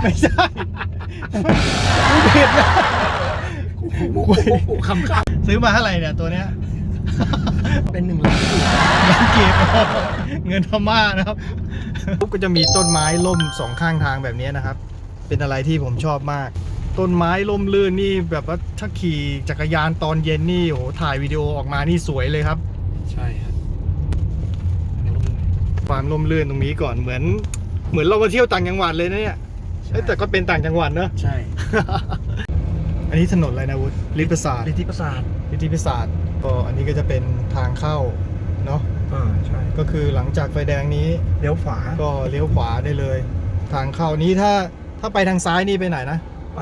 ไม่ใช่ผิดนะโอ้โหคำคซื้อมาเท่าไหร่เนี่ยตัวเนี้ย เป็นหนึ่งล้านกีบล้านกีบเงินพม่านะครับปุ๊บก็จะมีต้นไม้ล่มสองข้างทางแบบนี้นะครับ เป็นอะไรที่ผมชอบมาก ต้นไม้ล่มลื่นนี่แบบว่าถ้าขี่จักรยานตอนเย็นนี่โอ้โหถ่ายวิดีโอออกมานี่สวยเลยครับ ใช่ครับความล่มลื่นตรงนี้ก่อนเหมือน เหมือนเรามาเที่ยวต่างจังหวัดเลยนะเนี่ยเอ้ยแต่ก็เป็นต่างจังหวัดเนอะ ใช่อันนี้ถนนอะไรนะวุฒิลิปศาสตร์ฤทธิประสาทลิทิปศาสตร์ก็อันนี้ก็จะเป็นทางเข้าเนาะ อ่าใช่ ก็คือหลังจากไฟแดงนี้ เลี้ยวขวาก็เลี้ยวขวาได้เลย ทางเข้านี้ถ้าถ้าไปทางซ้ายนี่ไปไหนนะ ไป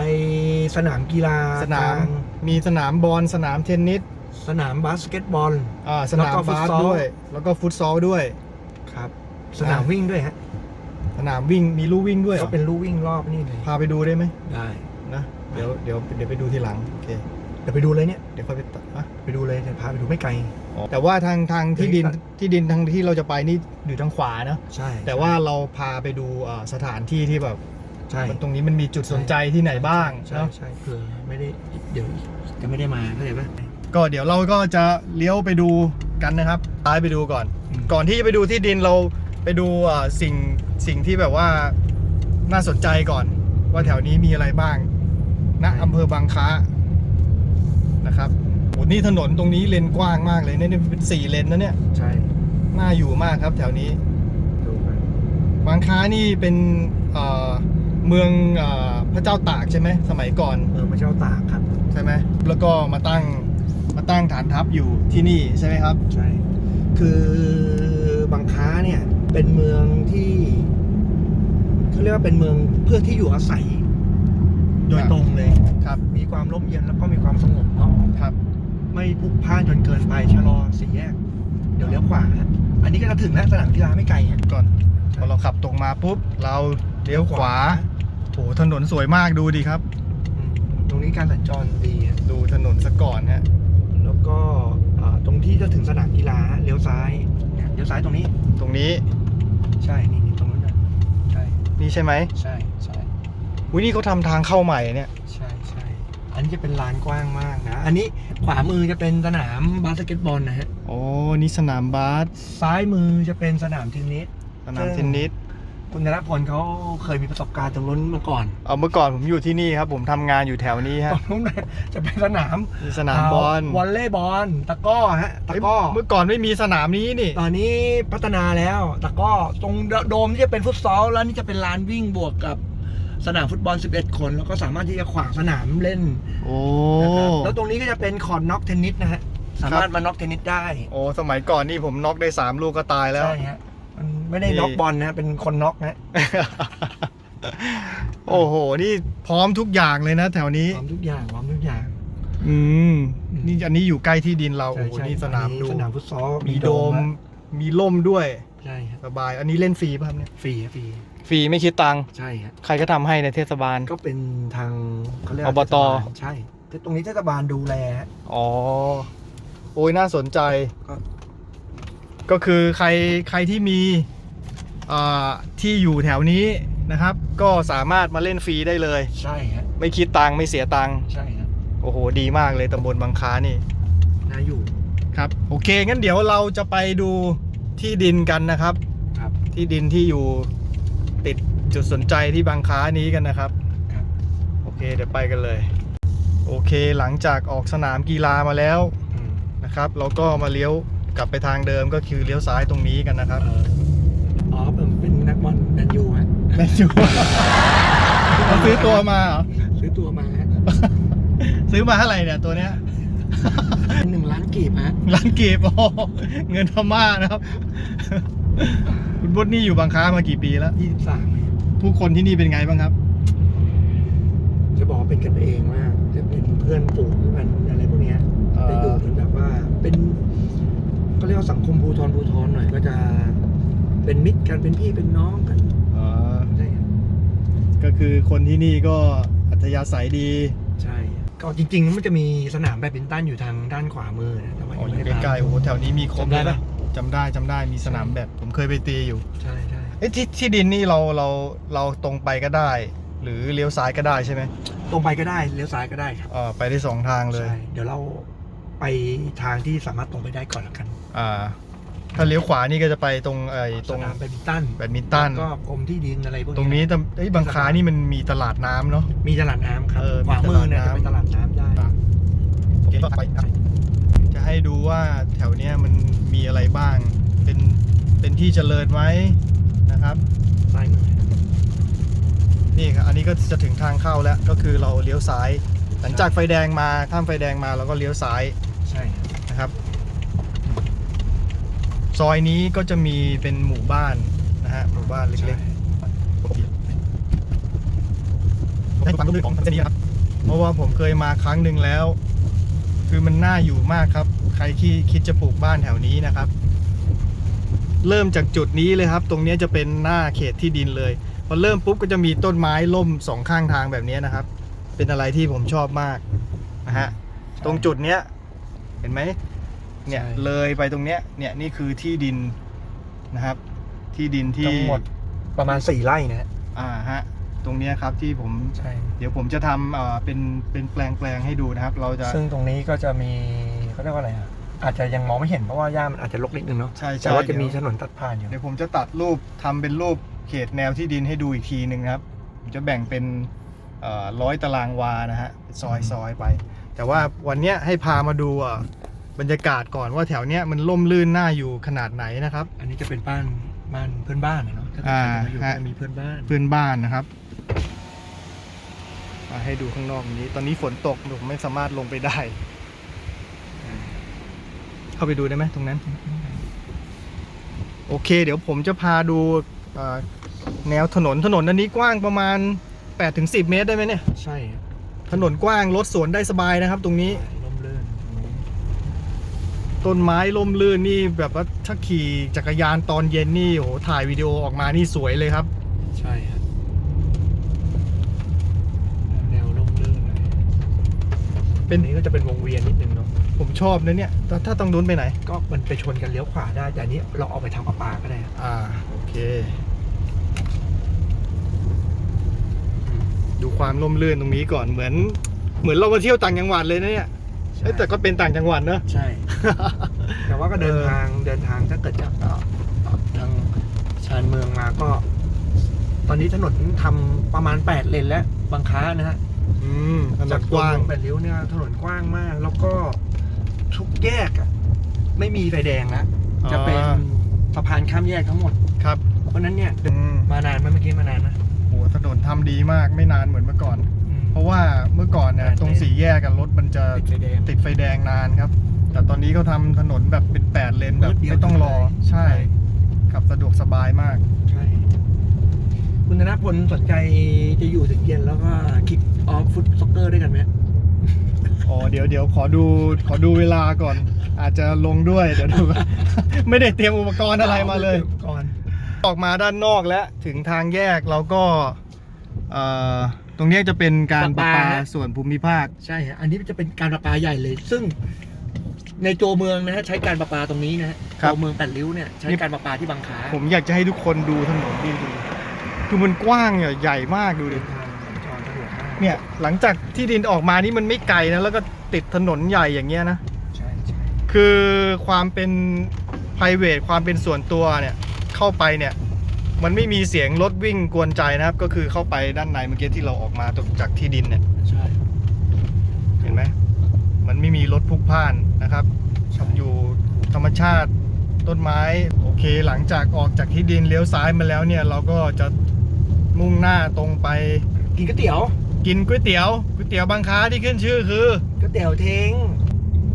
สนามกีฬาสนามทงมีสนามบอลสนามเทนนิส สนามบาสเกตบอล อ่าสนามแล้วก็ฟุตบาสซอล ด้วย แล้วก็ฟุตซอลด้วย ครับ สนามวิ่งด้วยฮะ สนามวิ่งมีลู่วิ่งด้วยเหรก็อเป็นลู่วิ่งรอบนี่เลยพาไปดูได้ไหมได้นะเดี๋ยวเดี๋ยวเดี๋ยวไปดูทีหลังโอเคเดี๋ยวไปดูเลยเนี่ยเดี๋ยวค่อยไปตัดอะไปดูเลยเดี๋ยวพาไปดูไม่ไกล แต่ว่าทางทางที่ดินเดี๋ยวที่ดินทางที่เราจะไปนี่อยู่ทางขวาเนอะใช่แต่ว่าเราพาไปดูอ่าสถานที่ที่แบบใช่มันตรงนี้มันมีจุดสนใจที่ไหนบ้างใช่เนาะใช่เผื่อไม่ได้เดี๋ยวจะไม่ได้มาเข้าใจปะก็เดี๋ยวเราก็จะเลี้ยวไปดูกันนะครับท้ายไปดูก่อนอืมก่อนที่จะไปดูที่ดินเรา ไปดูอ่าสิ่งสิ่งที่แบบว่าน่าสนใจก่อน ว่าแถวนี้มีอะไรบ้างณอำเภอบางค้านะครับโหนี่ถนนตรงนี้เลนกว้างมากเลยเนี่ยเป็นสี่เลนนะเนี่ยใช่น่าอยู่มากครับแถวนี้ดูไปบางค้านี่เป็นเอ่อเมืองเออพระเจ้าตากใช่ไหมสมัยก่อนเมืองพระเจ้าตากครับใช่ไหมแล้วก็มาตั้งมาตั้งฐานทัพอยู่ที่นี่ใช่ไหมครับ ใช่ คือบางค้าเนี่ย เป็นเมืองที่เขาเรียกว่าเป็นเมืองเพื่อที่อยู่อาศัย โดยตรงเลยครับ มีความร่มเย็นแล้วก็มีความสงบเนาะครับ ไม่พลุกพล่านจนเกินไปชะลอสี่แยก เดี๋ยวเลี้ยวขวาฮะอันนี้ก็จะถึงแล้วสนามกีฬาไม่ไกลฮะก่อนพอเราขับตรงมาปุ๊บเราเลี้ยวขวาโอ้โหถนนสวยมากดูดิครับอืมตรงนี้การสัญจรดีฮะดูถนนซะก่อนฮะแล้วก็อ่าตรงที่จะถึงสนามกีฬาเลี้ยวซ้ายเนี่ยเลี้ยวซ้ายตรงนี้ ตรงนี้ ใช่นี่นี่ตรงนู้นนะใช่นี่ใช่ไหมใช่ใช่วินี่เขาทำทางเข้าใหม่เนี่ย ใช่ใช่อันนี้จะเป็นลานกว้างมากนะ อันนี้ขวามือจะเป็นสนามบาสเกตบอลนะฮะ โอ้นี่สนามบาสซ้ายมือจะเป็นสนามเทนนิสสนามเทนนิส คุณธนพลเขาเคยมีประสบการณ์ตรงนู้นมาก่อนเอาเมื่อก่อนผมอยู่ที่นี่ครับ ผมทำงานอยู่แถวนี้ตฮะรงนู้นน่ะจะเป็นสนามมีสนามบอลวอลเลย์บอลตะกร้อฮะตะกร้อ เอ้ยเมื่อก่อนไม่มีสนามนี้นี่ ตอนนี้พัฒนาแล้วตะกร้อตรงโดมที่จะเป็นฟุตซอลแล้วนี่จะเป็นลานวิ่งบวกกับสนามฟุตบอล 11 คน แล้วก็สามารถที่จะขวางสนามเล่นโอ้ นะครับแล้วตรงนี้ก็จะเป็นคอร์ดน็อกเทนนิสนะฮะ สามารถมาน็อกเทนนิสได้โอ้ สมัยก่อนนี่ผมน็อกได้ 3 ลูกก็ตายแล้ว ใช่ฮะ มันไม่ได้นี่น็อกบอลนะ เป็นคนน็อกนะ โอ้โห นี่พร้อมทุกอย่างเลยนะแถวนี้ พร้อมทุกอย่างพร้อมทุกอย่าง อืม นี่อันนี้อยู่ใกล้ที่ดินเรา โอ้โห ใช่นี่สนามดู สนามฟุตซอลมีโดม มีล่มด้วย ใช่ฮะสบาย อันนี้เล่นฟรีป่ะครับเนี่ย ฟรีฮะฟรี ฟรีไม่คิดตังค์ ใช่ฮะใครก็ทำให้ในเทศบาล ก็เป็นทางเขาเรียกอบตเทศบาลใช่ แต่ตรงนี้เทศบาลดูแลฮะอ๋อ โอ้ยน่าสนใจ ก็ ก็คือใครใครที่มีอ่าที่อยู่แถวนี้นะครับ ก็สามารถมาเล่นฟรีได้เลย ใช่ฮะไม่คิดตังค์ไม่เสียตังค์ใช่ฮะโอ้โห ดีมากเลยตำบลบางค้านี่น่าอยู่ครับ โอเค งั้นเดี๋ยวเราจะไปดูที่ดินกันนะครับครับ ที่ดินที่อยู่ติดจุดสนใจที่บางค้านี้กันนะครับครับโอเค เดี๋ยวไปกันเลย โอเคหลังจากออกสนามกีฬามาแล้วอืมนะครับ เราก็มาเลี้ยว กลับไปทางเดิมก็คือเลี้ยวซ้ายตรงนี้กันนะครับเอ่ออ๋อผมเป็นนักบอลแมนยูฮะแมนยูเราซื้อตัวมาเหรอซื้อตัวมาฮะซื้อมาเท่าไหร่เนี่ยตัวเนี้ยเป็นหนึ่งล้านกีบฮะล้านกีบโอ้เงินพม่านะครับ คุณบุตนี่อยู่บางค้ามากี่ปีแล้วยี่สิบสามผู้คนที่นี่เป็นไงบ้างครับ จะบอกว่าเป็นกันเองมากจะเป็นเพื่อนฝูงกันอะไรพวกเนี้ยเอ่อจะอยู่กันแบบว่าเป็น ก็เรียกว่าสังคมภูทรภูทรหน่อยก็จะเป็นมิตรกันเป็นพี่เป็นน้องกันอ๋อใช่ครับก็คือคนที่นี่ก็อัธยาศัยดีใช่ก็จริงๆมันจะมีสนามแบดมินตันอยู่ทางด้านขวามือนะแต่ว่าอ๋อยังอยู่ไม่ได้ใกล้ๆโอ้โหแถวนี้มีครบจำได้เลยปะนะจำได้จำได้มีสนามแบดผมเคยไปตีอยู่ ใช่ใช่เอ้ยที่ที่ดินนี่เราเราเราตรงไปก็ได้ หรือเลี้ยวซ้ายก็ได้ใช่ไหมตรงไปก็ได้เลี้ยวซ้ายก็ได้ครับ เออไปได้สองทางเลย ใช่เดี๋ยวเรา ไปทางที่สามารถตรงไปได้ก่อนละกันอ่า ถ้าเลี้ยวขวานี่ก็จะไปตรงไอ้ตตรรงงแบดมินตันแบดมินตันแล้วก็กรมที่ดินอะไรพวกนี้ตรงนี้แต่ไอ้ยบางคานี่มันมีตลาดน้ำเนาะ มีตลาดน้ำครับเออขวามือเนี่ยมีจะตลาดน้ำเป็นตลาดน้ำ ได้อะโอเคก็ไปครับจะให้ดูว่าแถวเนี้ยมันมีอะไรบ้าง เป็นเป็นที่เจริญไหมนะครับ ซ้ายมือนี่ครับอันนี้ก็จะถึงทางเข้าแล้วก็คือเราเลี้ยวซ้าย หลังจากไฟแดงมาข้ามไฟแดงมาเราก็เลี้ยวซ้ายใช่ครับนะครับ ซอยนี้ก็จะมีเป็นหมู่บ้านนะฮะหมู่บ้านเล็กๆให้ความร่วมมือของทางเส้นนี้นะครับ เพราะว่าผมเคยมาครั้งหนึ่งแล้ว คือมันน่าอยู่มากครับ ใครที่คิดจะปลูกบ้านแถวนี้นะครับ เริ่มจากจุดนี้เลยครับ ตรงเนี้ยจะเป็นหน้าเขตที่ดินเลย พอเริ่มปุ๊บก็จะมีต้นไม้ล่มสองข้างทางแบบนี้นะครับ เป็นอะไรที่ผมชอบมากนะฮะตรงจุดเนี้ยเห็นไหมเนี่ยใช่ เลยไปตรงเนี้ยเนี่ยนี่คือที่ดินนะครับ ที่ดินที่ทั้งหมดประมาณสี่ไร่นะฮะอ่าฮะตรงเนี้ยครับที่ผม ใช่ เดี๋ยวผมจะทำเอ่อเป็นเป็นแปลงแปลงให้ดูนะครับ เราจะ ซึ่งตรงนี้ก็จะมีเขาเรียกว่าอะไรอะ อาจจะยังมองไม่เห็นเพราะว่าหญ้ามันอาจจะรกนิดนึงเนาะใช่ใช่แต่ว่าจะมีถเดี๋ยนนตัดผ่านอยู่ เดี๋ยวผมจะตัดรูปทำเป็นรูปเขตแนวที่ดินให้ดูอีกทีหนึ่งนะครับผมจะแบ่งเป็น ร้อยตารางวานะฮะเป็นซอยซอยไป แต่ว่าวันเนี้ยให้พามาดูอะบรรยากาศก่อนว่าแถวเนี้ยมันล่มลื่นน่าอยู่ขนาดไหนนะครับ อันนี้จะเป็นบ้านบ้านเพื่อนบ้านนะเนาะถ้าเกิดอ่าใครจะมาอยู่ฮะจะมีเพื่อนบ้านเพื่อนบ้านนะครับมาให้ดูข้างนอกนี้ ตอนนี้ฝนตกผมไม่สามารถลงไปได้ เข้าไปดูได้ไหมตรงนั้น โอเค เดี๋ยวผมจะพาดูเอ่อแนวถนนถนนอันนี้กว้างประมาณ 8-10 เมตรได้ไหมเนี่ย ใช่ครับถนนกว้างรถสวนได้สบายนะครับ ตรงนี้ร่มรื่นต้นไม้ล่มลื่นนี่แบบว่าถ้าขี่จักรยานตอนเย็นนี่โอ้โหถ่ายวิดีโอออกมานี่สวยเลยครับ ใช่ครับแนวร่มรื่นเลยเป็นอันนี้ก็จะเป็นวงเวียนนิดนึงเนาะผมชอบนะเนี่ยถ้าถ้าต้องนู้นไปไหน ก็มันไปชนกันเลี้ยวขวาได้แต่อันนี้เราเอาไปทางประปาก็ได้ครับอ่าโอเค ดูความร่มรื่นตรงนี้ก่อนเหมือน เหมือนเรามาเที่ยวต่างจังหวัดเลยนะเนี่ยเอ้ยแต่ก็เป็นต่างจังหวัดเนอะ ใช่ แต่ว่าก็เดินเออทางเดินทางถ้าเกิดจากเอ่อเอ่อทางชานเมืองมาก็ ตอนนี้ถนนทำประมาณ 8 เลนแล้วบางค้านะฮะอืมถนจากนกกว้าง แปดริ้วเนี่ยถนนกว้างมาก แล้วก็ทุกแยกอะไม่มีไฟแดงแล้วจะเป็นอ่าสะพานข้ามแยกทั้งหมดครับ เพราะฉะนั้นเนี่ยอืมมานานไหมเมื่อกี้มานานนะโห ถนนทำดีมากไม่นานเหมือนเมื่อก่อน เพราะว่าเมื่อก่อนเนี่ยแปดเลนตรงสี่แยกกันรถมันจะติดไฟแดงติดไฟแดงนานครับ แต่ตอนนี้เขาทำถนนแบบเป็นแปดเลนแบบนิดเดียวไม่ต้องรอเลยใช่ขับสะดวกสบายมากใช่คุณธนพลสนใจจะอยู่ถึงเย็นแล้วก็คิกออฟฟุตซ็อกเกอร์ด้วยกันไหมอ๋อเดี๋ยวเดี๋ยวขอดูขอดูเวลาก่อน อาจจะลงด้วยเดี๋ยวดูไม่ได้เตรียมอุปกรณ์อะไรมาเลยก่อนออกมาด้านนอกแล้วถึงทางแยกเราก็ เอ่อตรงเนี้ยจะเป็นการประปาส่วนภูมิภาค ใช่ฮะ อันนี้จะเป็นการประปาใหญ่เลย ซึ่งในตัวเมืองนะฮะใช้การประปาตรงนี้นะฮะครับ ตัวเมืองแปดริ้วเนี่ยใช้การประปาที่บางค้าผมอยากจะให้ทุกคนดูถนนดีดูคือมันกว้างเนี่ยใหญ่มากดูดิ เดินทางสัญจรสะดวกมากเนี่ยหลังจากที่ดินออกมานี่มันไม่ไกลนะแล้วก็ติดถนนใหญ่อย่างเงี้ยนะ ใช่ใช่คือความเป็น p r i v a t ความเป็นส่วนตัวเนี่ยเข้าไปเนี่ย มันไม่มีเสียงรถวิ่งกวนใจนะครับ ก็คือเข้าไปด้านในเมื่อกี้ที่เราออกมาจากที่ดินเนี่ยใช่เห็นไหมมันไม่มีรถพลุกพล่านนะครับอยู่ธรรมชาติต้นไม้ โอเค หลังจากออกจากที่ดินเลี้ยวซ้ายมาแล้วเนี่ย เราก็จะมุ่งหน้าตรงไป กินก๋วยเตี๋ยว กินก๋วยเตี๋ยวก๋วยเตี๋ยวบางค้าที่ขึ้นชื่อคือก๋วยเตี๋ยวเท้ง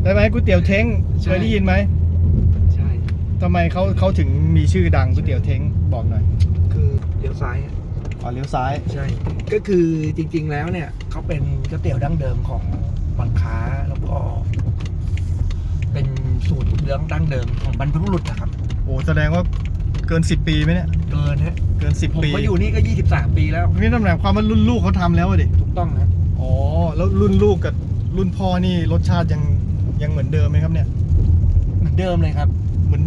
ได้ไหมก๋วยเตี๋ยวเท้งใช่เคยได้ยินไหมใช่ ทำไมเขาเขาถึงมีชื่อดังก๋วยเตี๋ยวเท้งบอกหน่อยคือเลี้ยวซ้ายอะอ๋อเลี้ยวซ้ายใช่ ก็คือจริงๆแล้วเนี่ยเขาเป็นก๋วยเตี๋ยวดั้งเดิมของบางค้าแล้วก็ เป็นสูตรเรื่องดั้งเดิมของบรรพบุรุษนะครับ โอ้แสดงว่าเกิน 10 ปีไหมเนี่ย เกินฮะเกิน ผม10 ปีมาอยู่นี่ก็ 23 ปีแล้ว นี่นั่นหมายความว่ารุ่นลูกเขาทำแล้วอะดิ ถูกต้องนะอ๋อ แล้วรุ่นลูกกับรุ่นพ่อนี่รสชาติยังยังเหมือนเดิมไหมครับเนี่ย เหมือนเดิมเลยครับ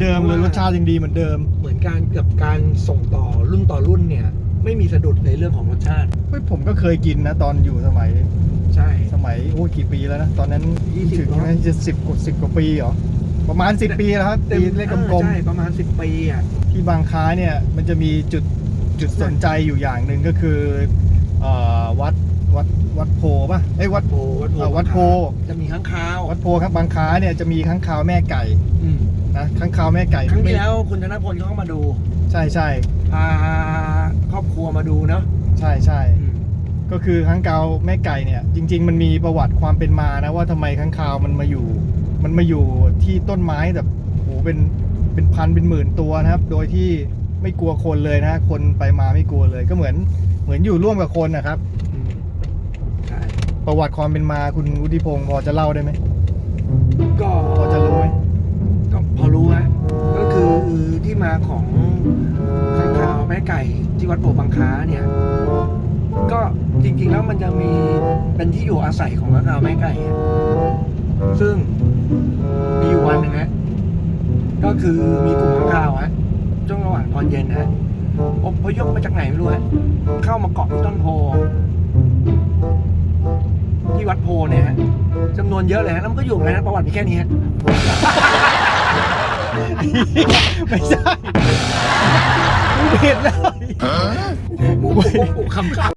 เหมือนเดิมเลยเพราะว่ารสชาติยังดีเหมือนเดิม เหมือนการกับการส่งต่อรุ่นต่อรุ่นเนี่ย ไม่มีสะดุดในเรื่องของรสชาติ เฮ้ยผมก็เคยกินนะตอนอยู่สมัย ใช่ สมัยโอ้ยกี่ปีแล้วนะ ตอนนั้น20ถึงเนอะไหมจะสิบกว่าสิบกว่าปีเหรอ ประมาณสิบปีแล้วครับตีเลขกลมใช่ประมาณ 10 ปีอะๆที่บางค้าเนี่ยมันจะมีจุดจุดสนใจอยู่อย่างหนึ่งก็คือเอ่อวัดวัดวัดโพป่ะไอ้ยวัดโพวัดโพเอ่อวัดโพ จะมีข้างคาววัดโพครับบางค้าเนี่ยจะมีค้างคาวแม่ไก่ อืม นะค้างคาวแม่ไก่ครั้งที่ไม่แล้วคุณธนพลเขาก็มาดูใช่ใช่พาครอบครัวมาดูเนาะใช่ใช่อืมก็คือค้างคาวแม่ไก่เนี่ยจริง ๆ มันมีประวัติความเป็นมานะว่าทำไมค้างคาวมันมาอยู่ มันมาอยู่ที่ต้นไม้แบบโอ้โหเป็นเป็นพันเป็นหมื่นตัวนะครับ โดยที่ไม่กลัวคนเลยนะ คนไปมาไม่กลัวเลย ก็เหมือนเหมือนอยู่ร่วมกับคนนะครับอืมใช่ประวัติความเป็นมาคุณวุฒิพงศ์พอจะเล่าได้ไหมก็พอจะรู้ มาของข้างคาวแม่ไก่ที่วัดโบกบางค้าเนี่ย ก็จริงๆแล้วมันจะมีเป็นที่อยู่อาศัยของข้างคาวแม่ไก่ ซึ่งมีอยู่วันหนึ่งฮะก็คือมีกลุ่มข้างคาวฮะช่วงระหว่างตอนเย็นฮะอพยพมาจากไหนไม่รู้ฮะเข้ามาเกาะที่ต้นโพที่วัดโพเนี่ยฮะจำนวนเยอะเลยฮะแล้วมันก็อยู่ในนั้นประวัติมีแค่นี้ฮะ ไม่ใช่กูผิดแล้ว คำคำ